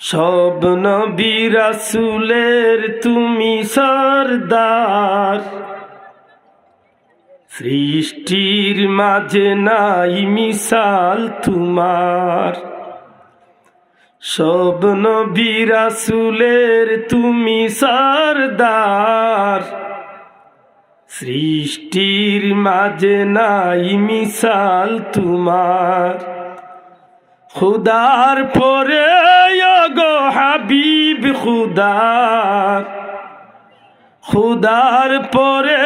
সব নবী রাসুলের তুমি সরদার। সৃষ্টির মাঝে নাই মিশাল তোমার। সব নবী রাসুলের তুমি সরদার। সৃষ্টির মাঝে নাই মিশাল তোমার। খুদার পরে গো হাবিব খুদার খুদার পরে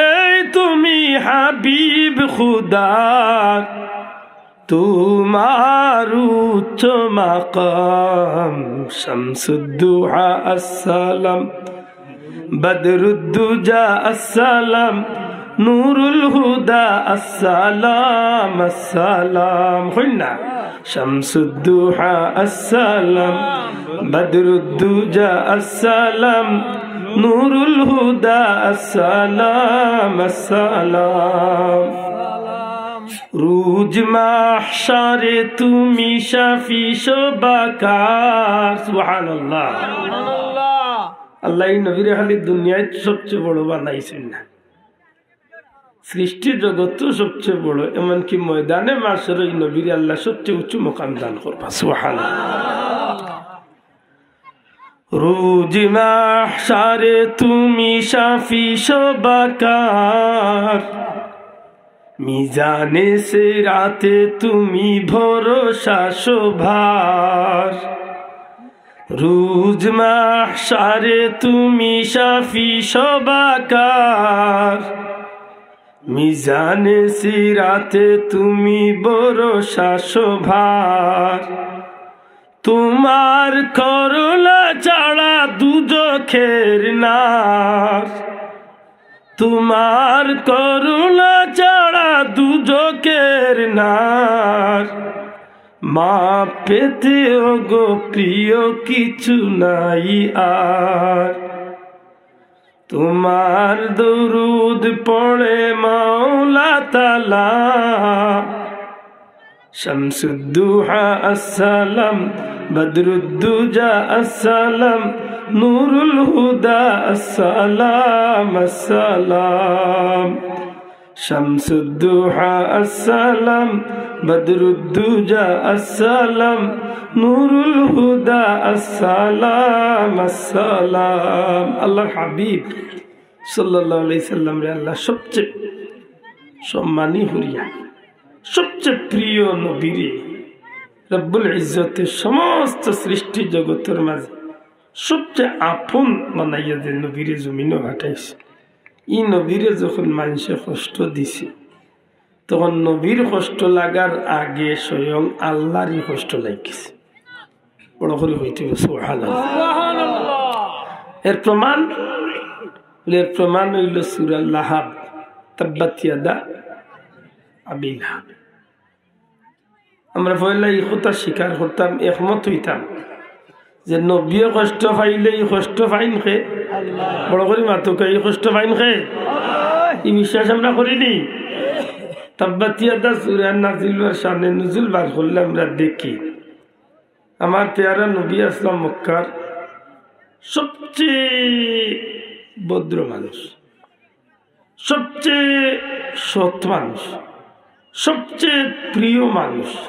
তুমি হাবিব খুদার তোমার উচ্চ মাকাম শামসুদ্দুহা আসসালাম, বদরুদ্দুজা আসসালাম, নুরুল হুদা আসসালাম আসসালাম হইনা শামসুদ্দুহা আসসালাম বদরুদ্দুজা, আসসালাম। নুরুল হুদা, আসসালাম আসসালাম। রুজ মাহশারে তুমি শাফি শোবাকার সুবহানাল্লাহ। আল্লাহ নবীর খালি দুনিয়ায় সবচেয়ে বড় বানাইছেন না। সৃষ্টি জগৎ সবচেয়ে বড়, এমনকি ময়দানে মাসের ওই নবীর আল্লাহ সবচেয়ে উঁচু মোকাম দান করবা সুহান রোজ মাহশারে তুমি শাফি শোবাকার মিজানে সে রাতে তুমি ভরসা শোভার। রুজ মাহশারে তুমি শাফি সবাকার। মিজানে সে রাতে তুমি ভরসা শোভার। তোমার করলা চাড়া দুজখের নার। তোমার করুণা চাড়া দুজকের নার। মা পেতে গো প্রিয় কিছু নাই আর। তোমার দরুদ পড়ে মাওলা তালা। শামসুদ্দুহা, আসসালাম। বদরুদ্দুজা, আসসালাম। নুরুল হুদা, আসসালাম আসসালাম। শামসুদ্দুহা, আসসালাম। বদরুদ্দুজা, আসসালাম। নুরুল হুদা, আসসালাম আসসালাম। আল্লাহ হাবিব সাল্লাল্লাহু সাল্লাম রে আল্লাহ, সবচেয়ে সম্মানী হরিয়া, সবচেয়ে প্রিয় নবীরে রব্বুল ইজ্জতের সমস্ত সৃষ্টি জগতের মাঝে সবচেয়ে আপন বানাইয়া যে নবীরে জমিনও হাঁটাইছে। ই নবীরে যখন মানুষে কষ্ট দিছে তখন নবীর কষ্ট লাগার আগে স্বয়ং আল্লাহরই কষ্ট লাগিছে। বড় করে হইতে এর প্রমাণ এর প্রমাণ হইল সুরাল্লাহাব তাব্বাতিয়াদা আবিল আমরা পয়লা এই স্বীকার করতাম একমত হইতাম। যে নবীয় কষ্ট পাইলে এই কষ্ট পাইন খে। বড় করি মাতুকে এই কষ্ট পাইন খে। এই বিশ্বাস আমরা করিনি। আমরা দেখি নবী সবচেয়ে মানুষ, সবচেয়ে সৎ মানুষ, সবচেয়ে প্রিয় মানুষ।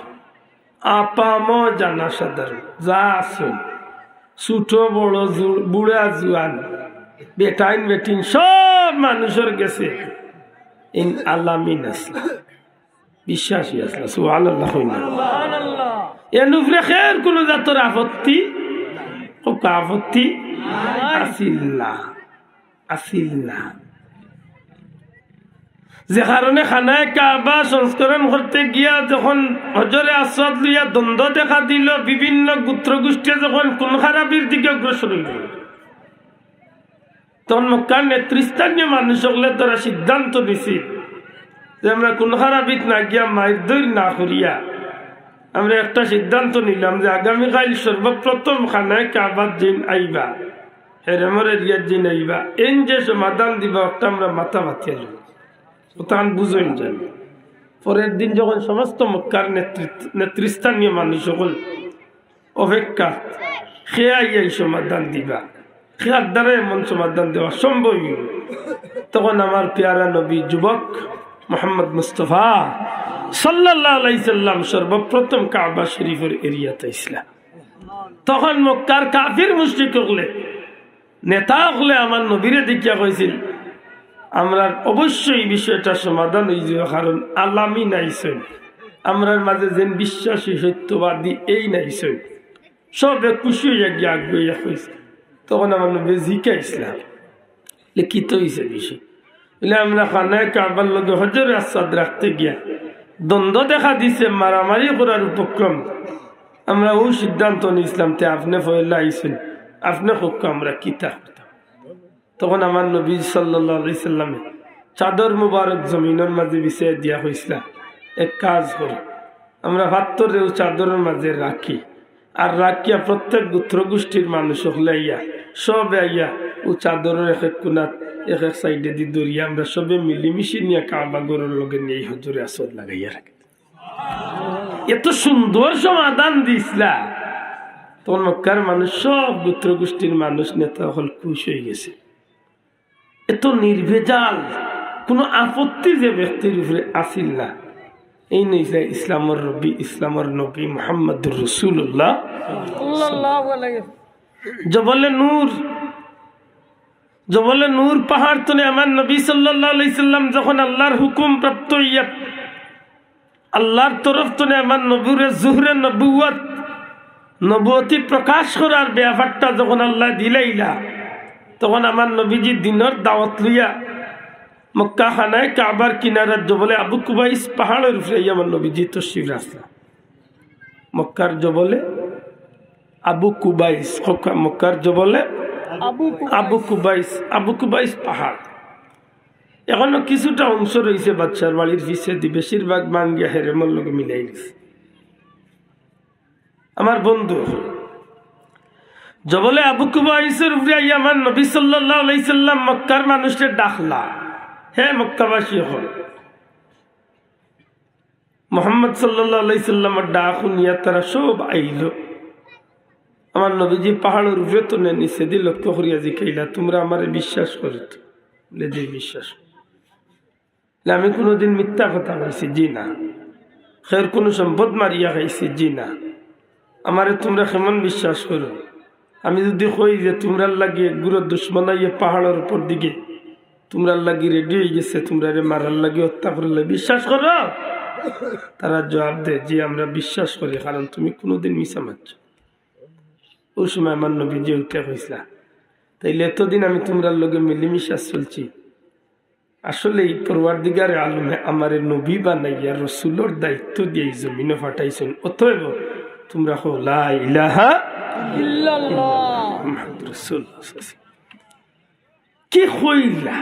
আপাম জানা সাধারণ যা আসুন ছোট বড় বুড়া জুয়ান বেটাইন বেটিন সব মানুষের গেছে। ইন আল্লামিন আসলা বিশ্বাসী আসলা সুহান আল্লাহ এনুফরে খের কোনো জাতর আপত্তি? ও আপত্তি? আসিল না আসিল না যে কারণে খানায় কাবা সংস্করণ করতে গিয়া যখন হজরে আসাদ লইয়া দ্বন্দ্ব দেখা দিল, বিভিন্ন গোত্র গোষ্ঠী যখন কোন খারাপির দিকে অগ্রসর হইল। তখন মক্কার নেতৃস্থানীয় মানুষ হলে তারা সিদ্ধান্ত নিছিল যে আমরা কোন খারাপিত না গিয়া মায়ের দৈর না করিয়া আমরা একটা সিদ্ধান্ত নিলাম যে আগামীকাল সর্বপ্রথম খানায় কাবার দিন আইবা হেরেমর এরিয়ার দিন আইবা। এন যে সমাধান দিবা একটা আমরা মাথা বাতিয়ে তখন বুঝেন যান পরের দিন যখন সমস্ত মক্কার নেতৃস্থানীয় মানুষ সকল অপেক্ষা সে আইয়াই সমাধান দিবা। খেয়ার দ্বারা এমন সমাধান দেওয়া সম্ভব তখন আমার পেয়ারা নবী যুবক মোহাম্মদ মুস্তফা সাল্লাহ আলাইসাল্লাম সর্বপ্রথম কাবা শরীফের এরিয়াতে ইসলাম তখন মক্কার কাফির মুশ্রিক হলে নেতা হলে আমার নবীরে দেখিয়া কইছিল আমরা অবশ্যই বিষয়টা সমাধান হয়ে যাবে, কারণ আলামি নাইছেন আমরার মাঝে যেন বিশ্বাসী, সত্যবাদী এই নাইছেন সবে খুশি হইয়া গিয়ে আগ্রহিয়া হয়েছে তখন আমার নবী জিকাইছিলাম লিখিত হয়েছে বিষয়। বলে, আমরা খানায় কাবার লগে হজর আসাদ রাখতে গিয়া দ্বন্দ্ব দেখা দিছে, মারামারি করার উপক্রম। আমরা ও সিদ্ধান্ত নিয়েছিলাম তে আপনি ফয়লা আইসেন আপনি হোক আমরা কিতা তখন আমার নবী সাল্লি সাল্লামে চাদর মুবারক জমিনের মাঝে বিছিয়ে দিয়া হয়েছিল এক কাজ করি, আমরা ভাত্তরেও চাদরের মাঝে রাখি আর রাখিয়া প্রত্যেক গোত্র গোষ্ঠীর মানুষ হলাইয়া সব আইয়া ও চাদরের এক এক কোনাত এক এক সাইডে দি দরিয়া আমরা সবে মিলিমিশি নিয়ে কাবা গরুর লগে নিয়ে হজরে আসদ লাগাইয়া রাখি। এত সুন্দর সমাধান দিসলা তখন মক্কার মানুষ, সব গোত্র গোষ্ঠীর মানুষ, নেতা হল খুশ হয়ে গেছে। এত নির্ভেজাল কোনো আপত্তি যে ব্যক্তির উপরে আসিল না। এই নইছে ইসলামর রবি ইসলামর নবী মোহাম্মদুর রসুল্লাহ জবলে নূর জবলে নূর পাহাড় তনে আমার নবী সাল্লাম যখন আল্লাহর হুকুম প্রাপ্ত ইয়া আল্লাহর তরফ তনে আমার নবুরে জুহরে নবুয়ত নবতী প্রকাশ করার ব্যাপারটা যখন আল্লাহ দিলাইলা তখন আমার নবীজি দিনের দাওয়াত লইয়া মক্কা খানায় কাবার কিনারার জবলে আবু কুবাইস পাহাড়ের উপরে আমার নবীজি তো শিব রাস্তা মক্কার জবলে আবু কুবাইস মক্কার জবলে আবু কুবাইস আবু কুবাইস পাহাড়। এখনও কিছুটা অংশ রয়েছে বাচ্চার বাড়ির পিছিয়ে দি বেশিরভাগ মাঙ্গিয়া হেরেমর লোক মিলাই গেছে আমার বন্ধু জবলে আবু কুবাইসের উপরে আমার নবী সাল্লাহ মক্কার মানুষের ডাকলা। হে মক্কাবাসী হল মোহাম্মদ সাল্লাহ ডাক শুনিয়া তারা সব আইল। আমার নবীজি পাহাড়ের উপরে তো নিচে দি লক্ষ্য করিয়া জিকাইলা, তোমরা আমারে বিশ্বাস করো তো? বলে যে বিশ্বাস আমি কোনোদিন মিথ্যা কথা কইছি, জি না। খের কোনো সম্পদ মারিয়া খাইছি, জি না। আমারে তোমরা কেমন বিশ্বাস করো? আমি যদি কই যে তোমরা লাগিয়ে গুরু দুশ্মনাইয়ে পাহাড়ের উপর দিকে তোমরা লাগি রেডি হয়ে গেছে তোমরা রে মারার লাগে হত্যা করলে বিশ্বাস করো? তারা জবাব দেয় যে আমরা বিশ্বাস করি, কারণ তুমি কোনোদিন মিশা মারছ ওই সময় আমার নবী যে উঠে হয়েছিল তাইলে এতদিন আমি তোমরা লগে মিলিমিশা চলছি। আসলে এই পরওয়ার দিগার আলমে আমার নবী বা নাইয়া রসুলোর দায়িত্ব দিয়ে জমিনে ফাটাইছেন অতএব তোমরা হো লা ইলাহা মুহাম্মদ রাসূলুল্লাহ কি হইলা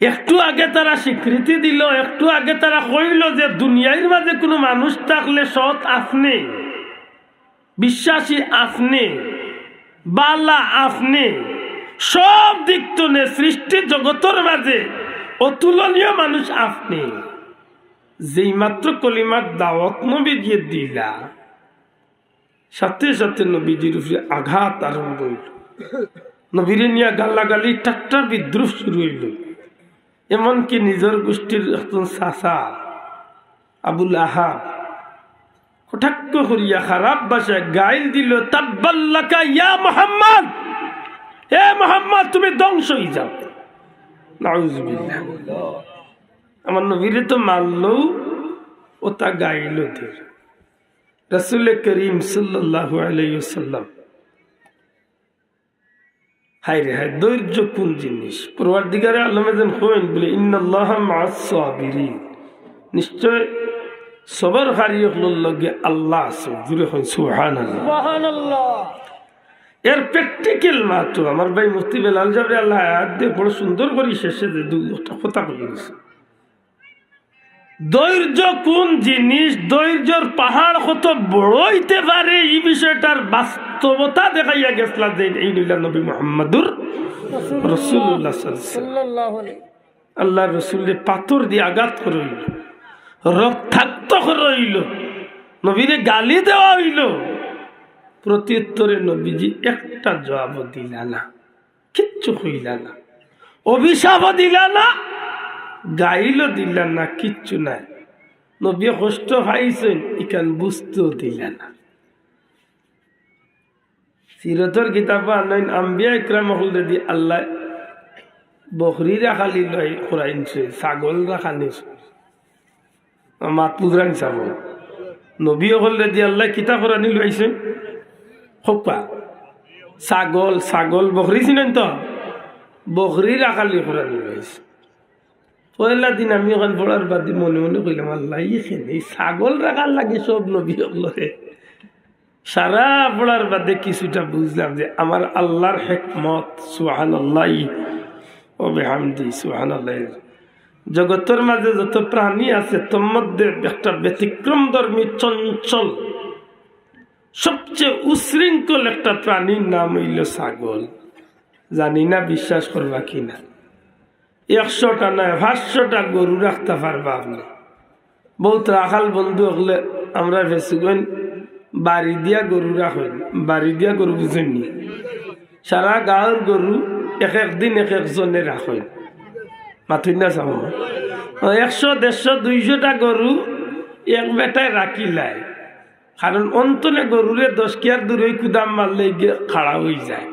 একটু আগে তারা স্বীকৃতি দিল, একটু আগে তারা কইল যে দুনিয়ার মাঝে কোনো মানুষ থাকলে সৎ আপনি, বিশ্বাসী আপনি, বালা আপনি, সব দিক তুলে সৃষ্টি জগতের মাঝে অতুলনীয় মানুষ আপনি। যেই মাত্র কলিমার দাওয়াত নবী দিয়ে দিলা। সাথে সাথে নবীজির উপরে আঘাত আরম্ভ হইল। নবীরে নিয়ে গালাগালি ঠাট্টার বিদ্রুপ শুরু হইল। এমনকি নিজের গোষ্ঠীর একজন চাচা, আবুল আহাব, কটাক্ষ করিয়া খারাপ বাসায় গাইল দিল, তাব্বাল্লাকা ইয়া মোহাম্মদ! হে মোহাম্মদ, তুমি ধ্বংস হয়ে যাও। আমার নবীরে তো মারলেও ও তা গাইল দের রসুল করিম সাল্লাহ আলাইসাল্লাম হাই রে হাই ধৈর্য কোন জিনিস পূর্বার দিগারে হইন বলে ইন্নআল্লাহ নিশ্চয় সবর হারি লগে আল্লাহ আছে। জুড়ে হইন সুহান এর প্র্যাকটিক্যাল মাত্র। আমার ভাই মুফতি বেলাল যাবে আল্লাহ আয়াত দিয়ে বড় সুন্দর করে শেষে কথা বলে গেছে ধৈর্য কোন জিনিস? ধৈর্যর পাহাড় কত বড় হইতে পারে? এই বিষয়টার বাস্তবতা দেখাইয়া গেছিল যে নবী মোহাম্মদুর আল্লাহ রসুলের পাথর দিয়ে আঘাত করে হইল রক্তাক্ত করে হইল নবীরে গালি দেওয়া হইল। প্রত্যুত্তরে নবীজি একটা জবাব দিলা না, কিচ্ছু হইলা না, অভিশাপও দিলা না গাইলও দিলা না, কিচ্ছু নাই। নবী কষ্ট পাইছেন, ইখান বুঝতেও দিলা না। সিরতর কিতাব আনলেন, আম্বিয়া ইকরাম হল দি আল্লাহ বকরি রাখালি লয় খুরাইনছে ছাগল রাখানি মাত পুজরান ছাগল। নবী হল দি আল্লাহ কিতা খুরানি লইছেন। খোপা। ছাগল ছাগল বকরি চিনেন তো? বকরি রাখালি খুরানি লইছে পয়লা দিন আমি ওখান পড়ার বাদি মনে মনে কইলাম, আল্লাহ এই ছাগল রাখার লাগে সব নবী হলরে সারা পড়ার বাদে কিছুটা বুঝলাম যে আমার আল্লাহর হেকমত সুহান আল্লাহ ও সুহান আল্লাহ জগতের মাঝে যত প্রাণী আছে, তোর মধ্যে একটা ব্যতিক্রম ধর্মী চঞ্চল। সবচেয়ে উশৃঙ্খল একটা প্রাণীর নাম হইল ছাগল। জানি না বিশ্বাস করবা কিনা। একশোটা নয় পাঁচশোটা গরু রাখতে পারবা আপনি বহুত রাখাল বন্ধু হলে আমরা বেশিগণ বাড়ি দিয়া গরু রাখেন, বাড়ি দিয়া গরু বুঝেননি সারা গাঁৱৰ গরু এক একদিন এক একজনে রাখেন। মাথুই না চাব? একশো, দেড়শো, দুইশোটা গরু এক বেটায় রাখিলাই কারণ অন্তনে গরুরে দশ কিয়ার দূরে কুদাম মারলে গিয়ে খাড়া হয়ে যায়।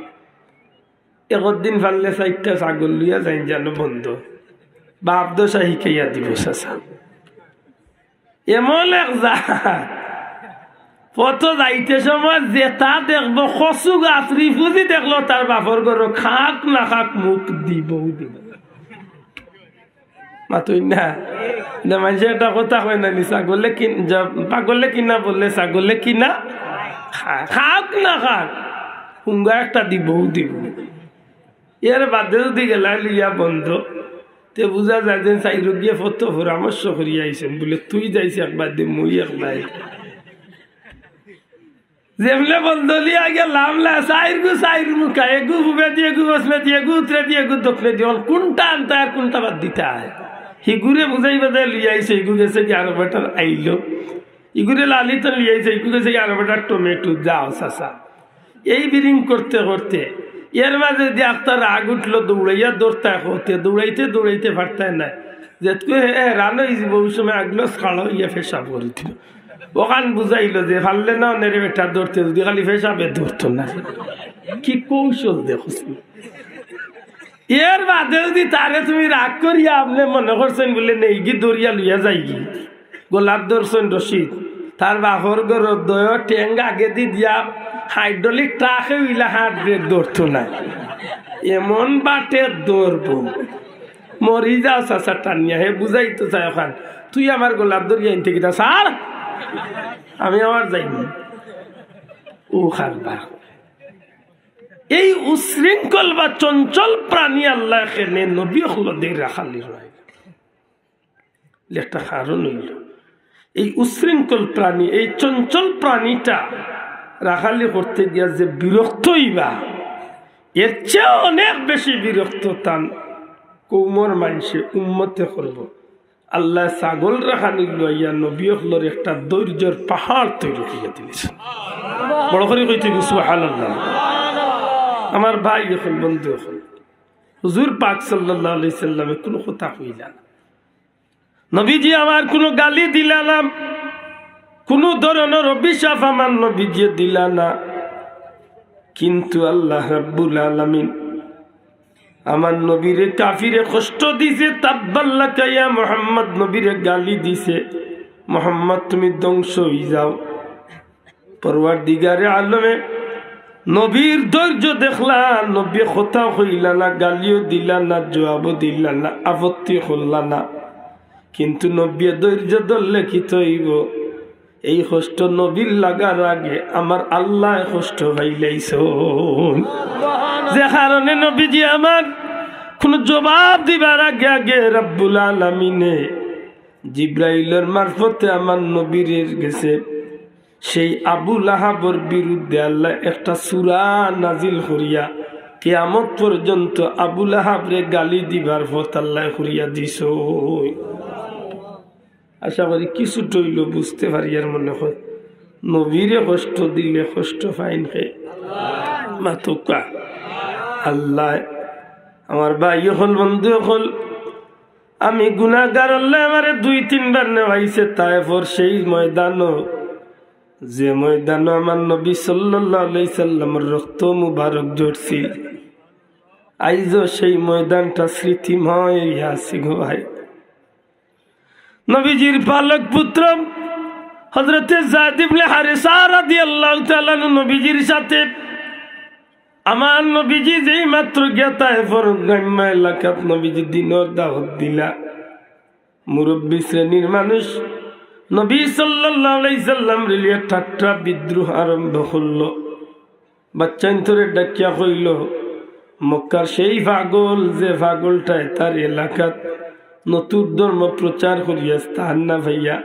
একদিন ফাললে চারটা ছাগল লইয়া যাই জানো বন্ধ। বাপ দশা শিখাইয়া দিব চাচা। এমন এক যা পথ যাইতে সময় জেতা দেখব, কচু গাছ রিফুজি দেখল, তার বাপর ঘর খাক না খাক মুখ দিব দিব। মাতুই না যে মানুষের একটা কথা কয় না নি, ছাগলে কিন পাগলে কিনা বললে ছাগলে কিনা খাক না খাক হুঙ্গা একটা দিব দিব। এর বাদে যদি গেলা লিয়া বন্ধ। তে বুঝা যায় যে চাইর গিয়ে ফত পরামর্শ করি আইছেন বলে, তুই যাইছি একবার দে, মুই একবার যেমলে বন্ধ লিয়া গিয়ে লামলা সাইর গু সাইর মুখা এগু বুবে দিয়ে গু বসলে দিয়ে গু উতরে দিয়ে গু দক্ষিণে দিয়ে কোনটা আনতা আর কোনটা বাদ দিতে হয় হিগুরে বুঝাই বাজায় লিয়ে আইছে হিগু গেছে কি আরও বেটার আইলো ইগুরে লালি তো লিয়ে আইছে হিগু গেছে কি আরও বেটার টমেটো। যাও চাষা এই বিরিং করতে করতে এর মাঝে যদি আপনার রাগ উঠল দৌড়াইয়া দৌড়তে হতে, দৌড়াইতে দৌড়াইতে পারতেন না যেতকে এ রানো ইজি বহু সময় আগলো খাড়া ইয়ে ফেসাব করে দিল ওখান বুঝাইলো যে পারলে না নেরে বেটা দৌড়তে, যদি খালি ফেসাবে ধরতো না। কি কৌশল দেখছি? এর বাদে যদি তারে তুমি রাগ করিয়া আপনি মনে করছেন বলে নেই গি দৌড়িয়া লইয়া যাই গি গোলাপ দর্শন রশিদ। তার বাহর গর দয় টেঙ্গ আগে দি দিয়া হাইড্রোলিক ট্রাকে উইলা হাত ব্রেক ধরতো না। এমন বাটে দৌড়বো। মরি যাও, চাচা, টানিয়া। হে বুঝাই তো চাই ওখান। তুই আমার গোলাপ দরিয়া আনতে কিনা স্যার আমি আমার যাইনি। ও খারবা এই উশৃঙ্খল বা চঞ্চল প্রাণী আল্লাহ নবী হল দিয়ে রাখালি রয় একটা কারণ হইল। এই উশৃঙ্খল প্রাণী এই চঞ্চল প্রাণীটা রাখালি করতে গিয়া যে বিরক্তই বা এর চেয়ে অনেক বেশি বিরক্ত তান কৌমর মানুষে উন্মতে করব। আল্লাহ ছাগল রাখানি লইয়া নবী হলর একটা ধৈর্যর পাহাড় তৈরি করিয়া দিয়েছেন বড় করে কইতে গেছু আল্লাহ আমার ভাই এখন বন্ধু এখন। হুজুর পাক সাল্লাহ আলি সাল্লামে কোনো কথা কইলা না। নবীজি আমার কোনো গালি দিলা না। কোনো ধরনের অভিশাপ আমার নবীজি দিলা না। কিন্তু আল্লাহ রাব্বুল আলামিন আমার নবীরে কাফিরে কষ্ট দিছে তাব্বাল্লা কাইয়া মোহাম্মদ নবীরে গালি দিছে। মোহাম্মদ, তুমি ধ্বংস হয়ে যাও। পরওয়ার দিগারে আলমে নবীর ধৈর্য দেখলা, নবী কথা হইলা না, গালিও দিলা না, জবাবও দিলা না, আপত্তি করলা না। কিন্তু নবী ধৈর্য ধরলে কি তৈব এই কষ্ট নবীর লাগার আগে আমার আল্লাহ কষ্ট হইলাইছ যে কারণে নবীজি আমার কোন জবাব দিবার আগে আগে রব্বুল আলমিনে জিব্রাইলের মারফতে আমার নবীর গেছে সেই আবুল আহাবর বিরুদ্ধে আল্লাহ একটা সুরা নাজিল করিয়া কেয়ামত পর্যন্ত আবুল আহাবরে গালি দিবার পথ আল্লাহ করিয়া দিস আশা করি কিছু টইল বুঝতে পারি আর মনে হয়। নবীরে কষ্ট দিলে কষ্ট ফাইন খে মাতুকা। আল্লাহ, আমার ভাই হল, বন্ধু হল, আমি গুণাগার আল্লাহ আমারে দুই, তিনবার নেওয়াইছে তাই পর সেই ময়দান যে ময়দান আমার নবী সাল্লাই সাল্লামের রক্ত মুবারক জড়ছিল আইজ সেই ময়দানটা স্মৃতিময় আছি গো ভাই। নবীজির পালক পুত্র হজরতে জাদিবলে হারেসা নবীজির সাথে। আমার নবীজি যেই মাত্র গেতায় গ্রাম্য এলাকাত নবীজি দিনর দাওয়াত দিলা। মুরব্বী শ্রেণির মানুষ নবী সাল্লাম রেলিয়া ঠাট্টা বিদ্রোহ আরম্ভ করল বাচ্চান্তরে ডাকিয়া হইল মক্কার সেই পাগল, যে পাগলটায় তার এলাকাত নতুন ধর্ম প্রচার করিয়া তাহার না ভাইয়া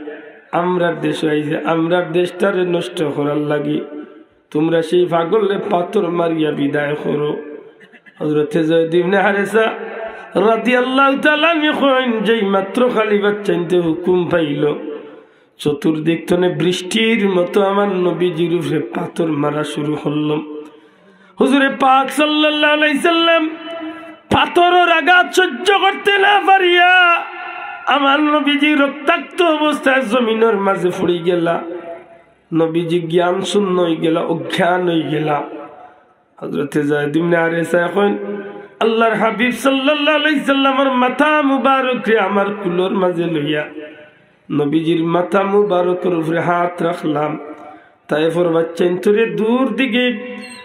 আমরার দেশ আইছে, আমরার দেশটারে নষ্ট করার লাগি। তোমরা সেই পাগলে পাথর মারিয়া বিদায় করো। হারেসা যেই হুকুম পাইল, চতুর্দিক বৃষ্টির মতো আমার পাথর মারা শুরু করলাম হুজুরে পাক সাল্লাম পাথরের আঘাত সহ্য করতে না পারিয়া আমার নবীজি রক্তাক্ত অবস্থায় জমিনের মাঝে ফুড়ি গেলা। নবীজি জ্ঞান শূন্য হয়ে গেলা, অজ্ঞান হয়ে গেলা। হজরতে জায়দিমনে আর এসা এখন, আল্লাহর হাবিব সাল্লামের মাথা মুবারক রে আমার কুলোর মাঝে লইয়া নবীজির মাথা মুবারকের উপরে হাত রাখলাম। তাই ফর তোরে দূর দিকে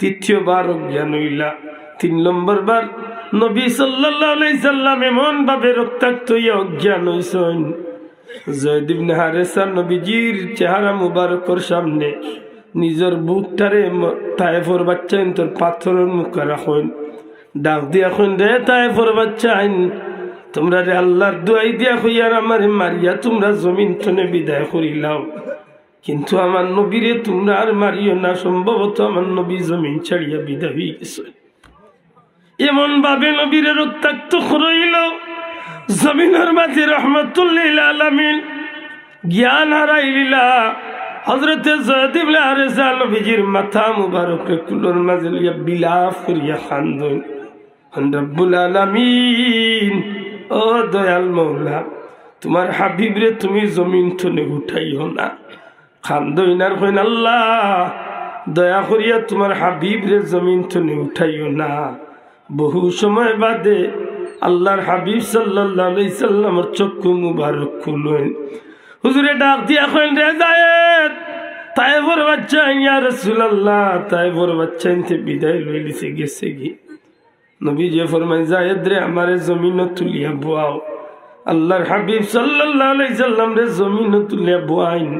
তৃতীয়বার জ্ঞান হইলা। তিন নম্বর বার, নবী সাল্লাম এমন ভাবে রক্তাক্ত হইয়া অজ্ঞান হইছেন। জয়দিবনে হারেসা নবীজির চেহারা মুবারকর সামনে নিজের বুকটারে তাইফর বাচ্চা তোর পাথরের মুখে রাখুন। ডাক দিয়া খুন রে তাইফর বাচ্চা, আইন, তোমরা রে আল্লাহর দুয়াই দিয়া হইয়ার আমার মারিয়া, তোমরা জমিন টনে বিদায় করিলাও। কিন্তু আমার নবীরে তোমরা আর মারিও না, সম্ভবত আমার নবী জমিন ছাড়িয়া বিদায় হয়ে গেছে। এমন ভাবে নবীরে রক্তাক্ত করইল। জমিনের মাঝে রহমতুল্লিল জ্ঞান হারাইলা হজরতে জয়দিবলে মাথা মুবারকে কুলোর মাঝে লইয়া বিলাপ করিয়া খান্দন রব্বুল আলামিন, ও দয়াল মৌলা, তোমার হাবিবরে তুমি জমিন থনে উঠাইও না। খান্দইনার কইন আল্লাহ। দয়া করিয়া তোমার হাবিবরে জমিন থনে উঠাইও না। বহু সময় বাদে আল্লাহর হাবিব সাল্লাহ সাল্লামর চক্ষু মুবারক খুলেন হুজুরে ডাক দিয়া কইন রে তাই বড় বাচ্চা, ইয়া তাই বড় বাচ্চা ইনতে বিদায় লইলিছে গেছে গি নবী যে ফরমাই জায়েদ রে, আমারে জমিন তুলিয়া বোয়াও। আল্লাহর হাবিব সাল্লাহ সাল্লাম রে জমিন তুলিয়া বোয়াইন।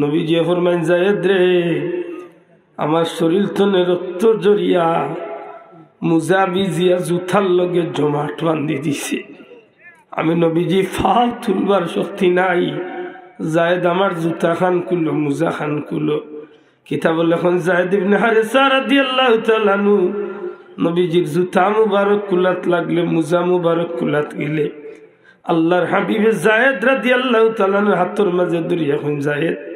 নবী যে ফরমাই জায়েদ রে, আমার শরীর তনে রক্ত জড়িয়া মুজা বিজিয়া জুথার লগে জমাট বান্ধি দিছে। আমি নবীজি ফা তুলবার শক্তি নাই। জায়দ আমার জুতা খান কুলো, মুজা খান কুলো। কিতাব লেখন, জায়দ ইবনে হারিসা রাদিয়াল্লাহু তাআলা নু নবীজির জুতা মুবারক কুলাত লাগলে, মুজা মুবারক কুলাত গেলে। আল্লাহর হাবিবে জায়েদ রাদিয়াল্লাহু তাআলা হাতর মাঝে দরিয়া এখন জায়েদ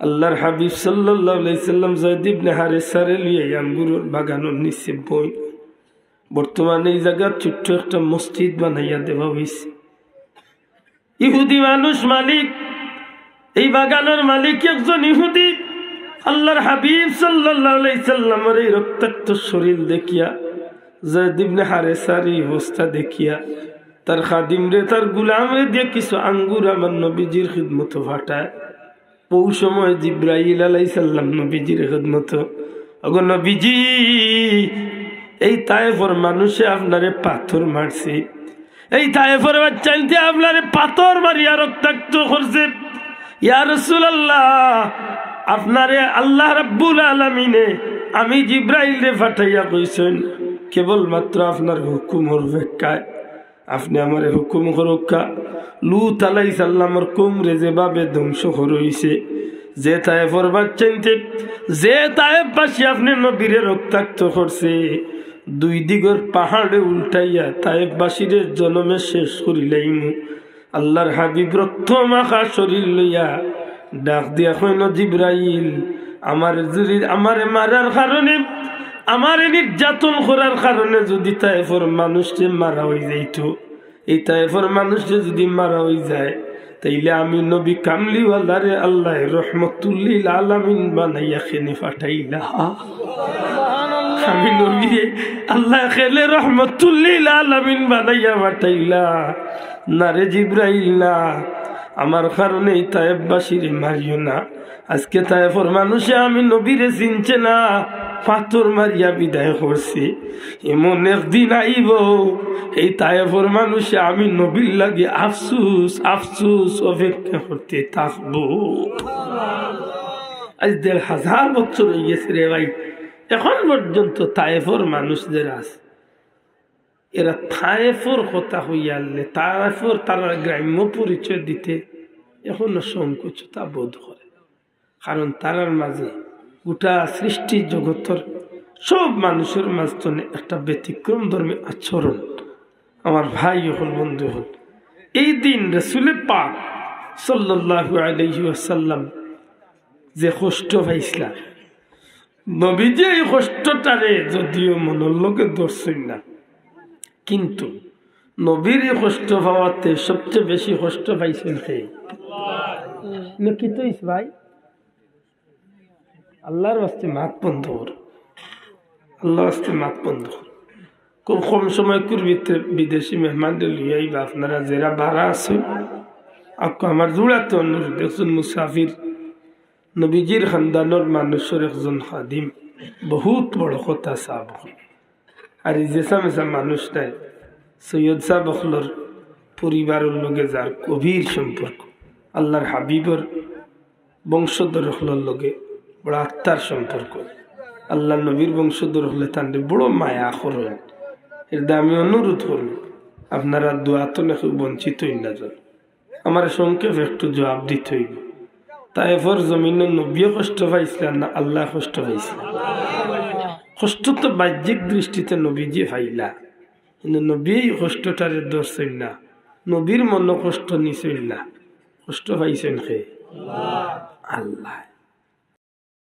আল্লাহর হাবিব সাল্লাম জয়দীপ নেহারে সারে লিয়ে আঙ্গুরের বাগানের নিচে বই। বর্তমানে এই জায়গা ছোট্ট একটা মসজিদ বানাইয়া দেওয়া হয়েছে ইহুদি মানুষ মালিক, এই বাগানের মালিক একজন ইহুদি। আল্লাহর হাবিব সাল্লামের এই রক্তাক্ত শরীর দেখিয়া জয়দিবনে হারে সারি অবস্থা দেখিয়া, তার খাদিম রে, তার গুলাম রে দিয়ে কিছু আঙ্গুর আমার নবীজির খিদমতো ফাটায়। পৌ সময় জিব্রাহিল আলাই সাল্লাম নবীজির খিদমতো। অগো নবীজি, এই তায়েফর মানুষে আপনারে পাথর মারছে। এই তায়েফর বাচ্চাইতে আপনারে পাথর মারিয়া রক্তাক্ত করছে আপনারে আল্লাহ রাব্বুল আলমিনে আমি জিব্রাইল রে ফাটাইয়া কইছেন, কেবলমাত্র আপনার হুকুমর অপেক্ষায় আপনি আমার হুকুম করক্কা লুত আলাই সাল্লামর কুমরে যেভাবে ধ্বংস হইছে, যে তাই ফরবার চাইতে যে তাই পাশে আপনি নবীরে রক্তাক্ত করছে, দুই দিগর পাহাড়ে উল্টাইয়া তাইবাসীরে জনমে শেষ করিলাইমু আল্লাহর হাবিব রক্ত মাখা শরীর লইয়া ডাক দিয়া হইন জিব্রাইল, আমার যদি আমার মারার কারণে আমার নির্যাতন করার কারণে যদি তাইফর মানুষকে মারা হয়ে যাইত এই তাইফর মানুষকে যদি মারা হয়ে যায় তাইলে আমি নবী কামলিওয়ালারে আল্লাহ রহমতুল্লিল আলামিন বানাইয়া খেনে পাঠাইলা আমি নবী আল্লাহ খেলে রহমতুল্লিল আলামিন বানাইয়া পাঠাইলা না রে জিব্রাইল না আমার কারণে তায়েববাসীর মারিও না। আজকে তায়েফর মানুষে আমি নবীরে চিনছে না। পাথর মারিয়া বিদায় করছি এমন একদিন আইব, এই তায়েফর মানুষে আমি নবীর লাগে আফসুস আফসুস অপেক্ষা করতে থাকব। আজ দেড় হাজার বছর হয়ে গেছে রে ভাই, এখন পর্যন্ত তায়েফর মানুষদের আছে, এরা থায়েফর কথা হইয়ালে তায়েফর তারা গ্রাম্য পরিচয় দিতে এখনও সংকোচতা বোধ করে। কারণ তারার মাঝে গোটা সৃষ্টি জগতর সব মানুষের মাঝখানে একটা ব্যতিক্রম ধর্মী আচরণ। আমার ভাই হল বন্ধু হল। এই দিন রসুলে পাক সাল্লাহু আলহি আসাল্লাম যে কষ্ট পাইছিলাম নবীজি এই কষ্টটারে যদিও মনের লোকে ধরছেন না কিন্তু নবীর এই কষ্ট পাওয়াতে সবচেয়ে বেশি কষ্ট পাইছেন সেই কি তো ভাই? আল্লাহর বাস্তে মাত বন্ধ কর। আল্লাহর বাস্তে মাত বন্ধ খুব কম সময় করবিতে বিদেশি মেহমানদের লিয়ে আইবা, আপনারা যারা ভাড়া আছে আকু আমার জোড়াতে অনুরোধ। একজন মুসাফির, নবীজির খানদানোর মানুষের একজন খাদিম। বহুত বড় কথা সাহ আর এই যে সামেসা মানুষটাই সৈয়দ সাহ বখলর পরিবারের লগে যার গভীর সম্পর্ক। আল্লাহর হাবিবর বংশধর হলোর লগে বড় আত্মার সম্পর্ক। আল্লাহ নবীর বংশধর হলে তার বড় মায়া করেন এর আমি অনুরোধ করব আপনারা দোয়া তো নাকি বঞ্চিত না যান আমার সংক্ষেপ একটু জবাব দিতে হইব। তাই এফর জমিনে নবীয় কষ্ট পাইছিলেন না আল্লাহ কষ্ট পাইছিল কষ্ট তো বাহ্যিক দৃষ্টিতে নবীজি পাইলা। কিন্তু নবী কষ্টটারে ধরছেন না। নবীর মন কষ্ট নিছেন না কষ্ট পাইছেন সে আল্লাহ।